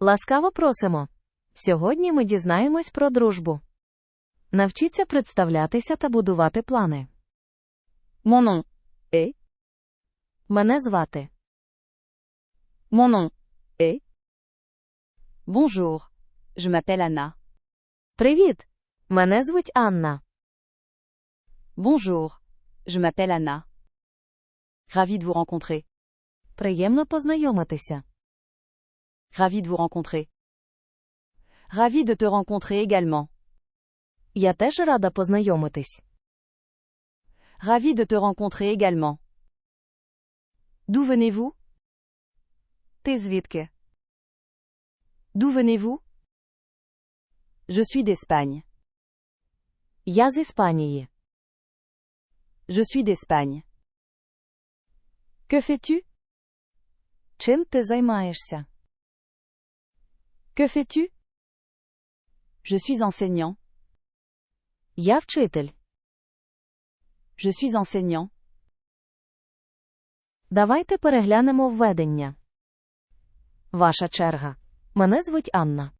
Ласкаво просимо. Сьогодні ми дізнаємось про дружбу. Навчіться представлятися та будувати плани. Mon nom est. Мене звати. Mon nom est. Bonjour. Je m'appelle Anna. Привіт! Мене звуть Анна. Bonjour. Je m'appelle Anna. Ravi de vous rencontrer. Приємно познайомитися. Ravi de vous rencontrer. Ravi de te rencontrer également. Я теж рада познайомитись. Ravi de te rencontrer également. D'où venez-vous? Ти звідки? D'où venez-vous? Je suis d'Espagne. Я з Іспанії. Je suis d'Espagne. Que fais-tu? Чим ти займаєшся? Que fais-tu? Je suis enseignant. Я вчитель. Je suis enseignant. Давайте переглянемо введення. Ваша черга. Мене звуть Анна.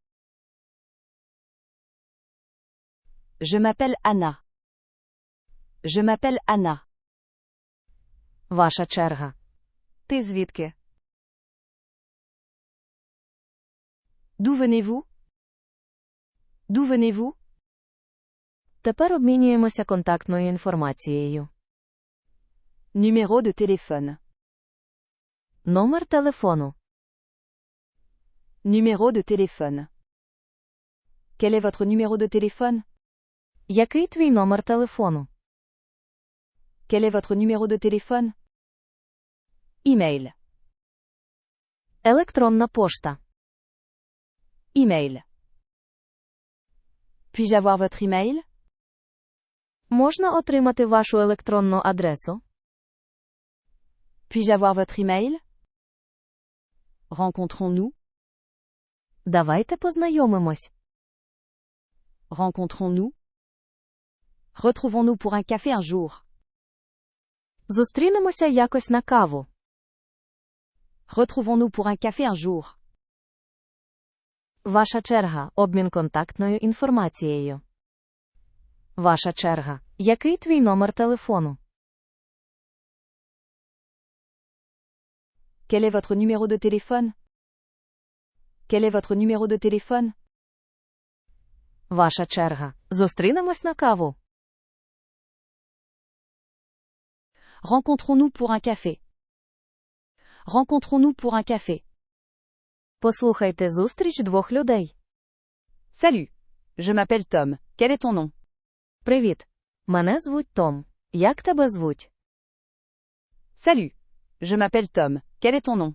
Je m'appelle Anna. Je m'appelle Anna. Ваша черга. Ти звідки? D'où venez-vous? D'où venez-vous? Тепер обмінюємося контактною інформацією. Numéro de téléphone. Номер телефону. Numéro de téléphone. Quel est votre numéro de téléphone? Який твій номер телефону? Quel est votre numéro de téléphone? Email. Електронна пошта. Email. Puis-je avoir votre email? Можна отримати вашу електронну адресу? Puis-je avoir votre email? Rencontrons-nous. Давайте познайомимось. Rencontrons-nous. Retrouvons-nous pour un café un jour. Зустрінемося якось на каву. Retrouvons-nous pour un café un jour. Ваша черга. Обмін контактною інформацією. Ваша черга. Який твій номер телефону? Quel est votre numéro de téléphone? Quel est votre numéro de téléphone? Ваша черга. Зустрінемось на каву. Rencontrons-nous pour un café. Rencontrons-nous pour un café. Послухайте зустріч двох людей. Salut. Je m'appelle Tom. Quel est ton nom? Привіт. Мене звуть Том. Як тебе звуть? Salut. Je m'appelle Tom. Quel est ton nom?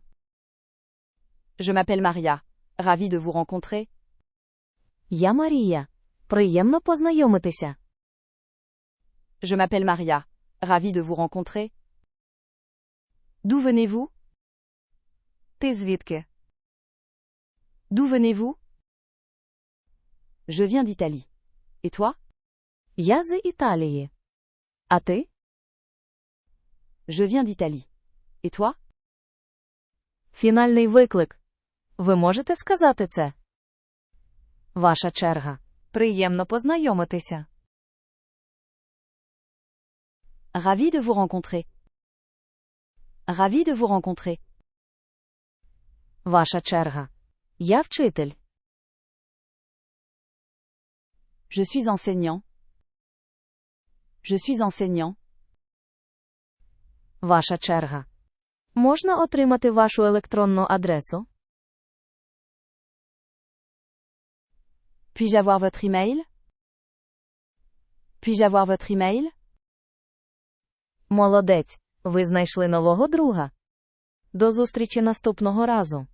Je m'appelle Maria. Ravi de vous rencontrer. Я Марія. Приємно познайомитися. Je m'appelle Maria. Ravi de vous rencontrer. D'où venez-vous? Ти звідки? D'où venez-vous? Je viens d'Italie. Et toi? Я з Італії. А ти? Je viens d'Italie. Et toi? Фінальний виклик. Ви можете сказати це? Ваша черга. Приємно познайомитися. Ravi de vous rencontrer. Ravi de vous rencontrer. Ваша черга. Я вчитель. Je suis enseignant. Je suis enseignant. Ваша черга. Можна отримати вашу електронну адресу? Puis-je avoir votre email? Puis-je avoir votre email? Молодець. Ви знайшли нового друга. До зустрічі наступного разу.